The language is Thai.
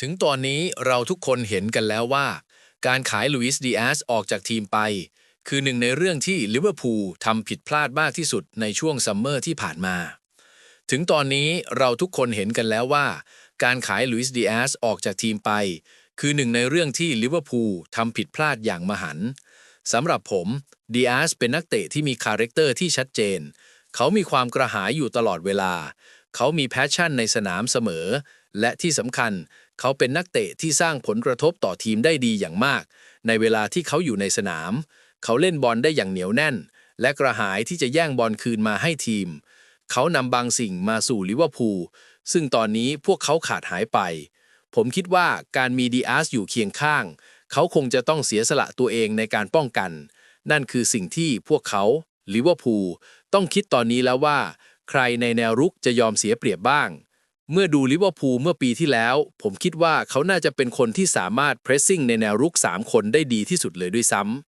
ถึงตอนนี้เราทุกคนเห็นกันแล้วว่า การขายลุยส์ดีแอสออกจากทีมไป คือหนึ่งในเรื่องที่ลิเวอร์พูลทำผิดพลาดมากที่สุดในช่วงซัมเมอร์ที่ผ่านมา ถึงตอนนี้เราทุกคนเห็นกันแล้วว่า การขายลุยส์ดีแอสออกจากทีมไป คือหนึ่งในเรื่องที่ลิเวอร์พูลทำผิดพลาดอย่างมหันต์สำหรับผมดีแอสเป็นนักเตะที่มีคาแรคเตอร์ที่ชัดเจน เขามีความกระหายอยู่ตลอดเวลา เขามีแพชชั่นในสนามเสมอ และที่สำคัญ เขาเป็นนักเตะที่สร้างผลกระทบต่อทีมได้ดีอย่างมาก ในเวลาที่เขาอยู่ในสนาม เขาเล่นบอลได้อย่างเหนียวแน่น และกระหายที่จะแย่งบอลคืนมาให้ทีม เขานำบางสิ่งมาสู่ลิเวอร์พูลซึ่งตอนนี้พวกเขาขาดหายไป ผมคิดว่าการมีดีอาร์สอยู่เคียงข้าง เขาคงจะต้องเสียสละตัวเองในการป้องกัน นั่นคือสิ่งที่พวกเขาลิเวอร์พูลต้องคิดตอนนี้แล้วว่า ใครในแนวรุกจะยอมเสียเปรียบบ้าง เมื่อดูลิเวอร์พูลเมื่อปีที่แล้ว ผมคิดว่าเขาน่าจะเป็นคนที่สามารถเพรสซิ่งในแนวรุก 3 คนได้ดีที่สุดเลยด้วยซ้ำ